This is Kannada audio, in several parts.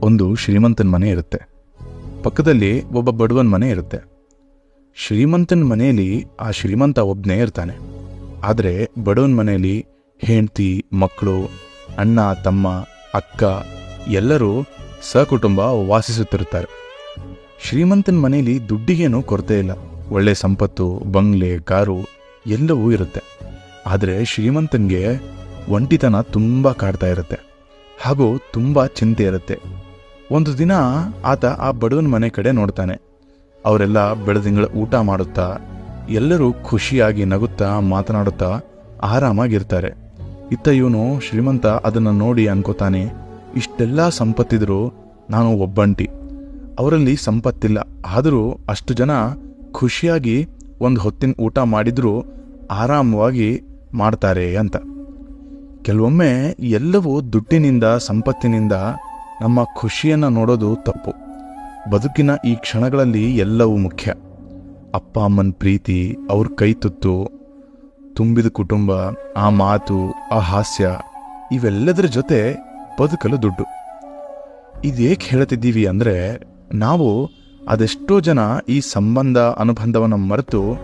ಒಂದು ಶ್ರೀಮಂತನ ಮನೆ ಇರುತ್ತೆ. ಪಕ್ಕದಲ್ಲಿ ಒಬ್ಬ ಬಡವನ ಮನೆ ಇರುತ್ತೆ. ಶ್ರೀಮಂತನ ಮನೆಯಲ್ಲಿ ಆ ಶ್ರೀಮಂತ ಒಬ್ಬನೇ ಇರ್ತಾನೆ. ಆದರೆ ಬಡವನ ಮನೆಯಲ್ಲಿ ಹೆಂಡತಿ ಮಕ್ಕಳು ಅಣ್ಣ, ತಮ್ಮ, ಅಕ್ಕ ಎಲ್ಲರೂ ಸಕುಟುಂಬ ವಾಸಿಸುತ್ತಿರುತ್ತಾರೆ. ಶ್ರೀಮಂತನ ಮನೆಯಲ್ಲಿ ದುಡ್ಡಿಗೇನೂ ಕೊರತೆ ಇಲ್ಲ. ಒಳ್ಳೆ ಸಂಪತ್ತು, ಬಂಗ್ಲೆ, ಕಾರು ಎಲ್ಲವೂ ಇರುತ್ತೆ. ಆದರೆ ಶ್ರೀಮಂತನಿಗೆ ಒಂಟಿತನ ತುಂಬ ಕಾಡ್ತಾ ಇರುತ್ತೆ. ಹಾಗೂ ತುಂಬ ಚಿಂತೆ ಇರುತ್ತೆ. ಒಂದು ದಿನ ಆತ ಆ ಬಡವನ ಮನೆ ಕಡೆ ನೋಡ್ತಾನೆ. ಅವರೆಲ್ಲ ಬೆಳದಿಂಗಳ ಊಟ ಮಾಡುತ್ತಾ, ಎಲ್ಲರೂ ಖುಷಿಯಾಗಿ ನಗುತ್ತಾ ಮಾತನಾಡುತ್ತಾ ಆರಾಮಾಗಿರ್ತಾರೆ. ಇತ್ತ ಇವನು ಶ್ರೀಮಂತ ಅದನ್ನು ನೋಡಿ ಅನ್ಕೋತಾನೆ, ಇಷ್ಟೆಲ್ಲ ಸಂಪತ್ತಿದ್ರು ನಾನು ಒಬ್ಬಂಟಿ. ಅವರಲ್ಲಿ ಸಂಪತ್ತಿಲ್ಲ, ಆದರೂ ಅಷ್ಟು ಜನ ಖುಷಿಯಾಗಿ ಒಂದು ಹೊತ್ತಿನ ಊಟ ಮಾಡಿದರೂ ಆರಾಮವಾಗಿ ಮಾಡ್ತಾರೆ ಅಂತ. ಕೆಲವೊಮ್ಮೆ ಎಲ್ಲವೂ ದುಡ್ಡಿನಿಂದ, ಸಂಪತ್ತಿನಿಂದ ನಮ್ಮ ಖುಷಿಯನ್ನು ನೋಡೋದು ತಪ್ಪು. ಬದುಕಿನ ಈ ಕ್ಷಣಗಳಲ್ಲಿ ಎಲ್ಲವೂ ಮುಖ್ಯ. ಅಪ್ಪ ಅಮ್ಮನ ಪ್ರೀತಿ, ಅವ್ರ ಕೈ ತುತ್ತು, ತುಂಬಿದ ಕುಟುಂಬ, ಆ ಮಾತು, ಆ ಹಾಸ್ಯ, ಇವೆಲ್ಲದರ ಜೊತೆ ಬದುಕಲು ದುಡ್ಡು. ಇದೇಕೆ ಹೇಳ್ತಿದ್ದೀವಿ ಅಂದರೆ ನಾವು ಅದೆಷ್ಟೋ ಜನ ಈ ಸಂಬಂಧ, ಅನುಬಂಧವನ್ನು ಮರೆತು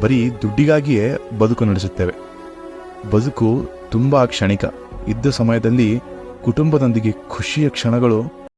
ಬರೀ ದುಡ್ಡಿಗಾಗಿಯೇ ಬದುಕು ನಡೆಸುತ್ತೇವೆ. ಬದುಕು ತುಂಬ ಕ್ಷಣಿಕ. ಇದ್ದ ಸಮಯದಲ್ಲಿ ಕುಟುಂಬದೊಂದಿಗೆ ಖುಷಿಯ ಕ್ಷಣಗಳು